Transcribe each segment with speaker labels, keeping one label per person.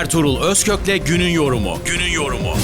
Speaker 1: Ertuğrul Özkök'le günün yorumu. Günün yorumu.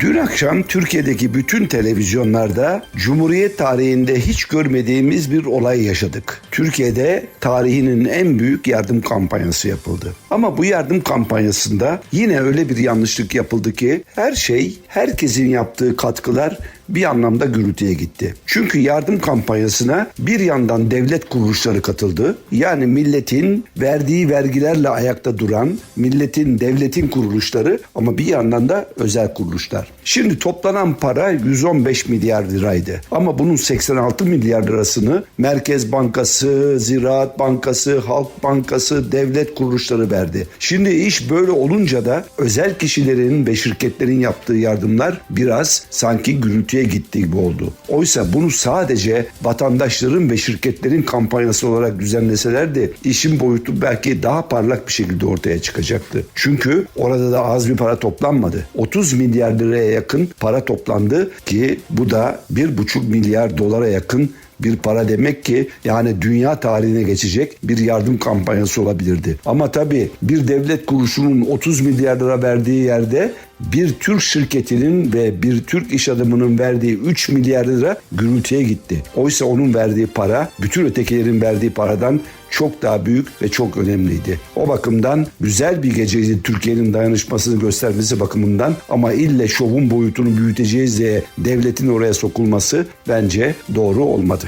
Speaker 2: Dün akşam Türkiye'deki bütün televizyonlarda Cumhuriyet tarihinde hiç görmediğimiz bir olay yaşadık. Türkiye'de tarihinin en büyük yardım kampanyası yapıldı. Ama bu yardım kampanyasında yine öyle bir yanlışlık yapıldı ki her şey, herkesin yaptığı katkılar bir anlamda gürültüye gitti. Çünkü yardım kampanyasına bir yandan devlet kuruluşları katıldı. Yani milletin verdiği vergilerle ayakta duran, milletin, devletin kuruluşları ama bir yandan da özel kuruluşlar. Şimdi toplanan para 115 milyar liraydı. Ama bunun 86 milyar lirasını Merkez Bankası, Ziraat Bankası, Halk Bankası, devlet kuruluşları verdi. Şimdi iş böyle olunca da özel kişilerin ve şirketlerin yaptığı yardımlar biraz sanki gürültüye gitti gibi oldu. Oysa bunu sadece vatandaşların ve şirketlerin kampanyası olarak düzenleselerdi işin boyutu belki daha parlak bir şekilde ortaya çıkacaktı. Çünkü orada da az bir para toplanmadı. 30 milyar liraya yakın para toplandı ki bu da 1,5 milyar dolara yakın bir para demek ki yani dünya tarihine geçecek bir yardım kampanyası olabilirdi. Ama tabii bir devlet kuruluşunun 30 milyar lira verdiği yerde bir Türk şirketinin ve bir Türk iş adamının verdiği 3 milyar lira gürültüye gitti. Oysa onun verdiği para bütün ötekilerin verdiği paradan çok daha büyük ve çok önemliydi. O bakımdan güzel bir geceydi Türkiye'nin dayanışmasını göstermesi bakımından ama ille şovun boyutunu büyüteceğiz diye devletin oraya sokulması bence doğru olmadı.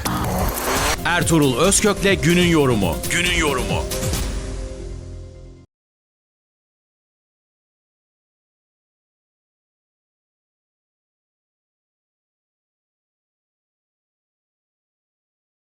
Speaker 1: Ertuğrul Özkök'le günün yorumu. Günün yorumu.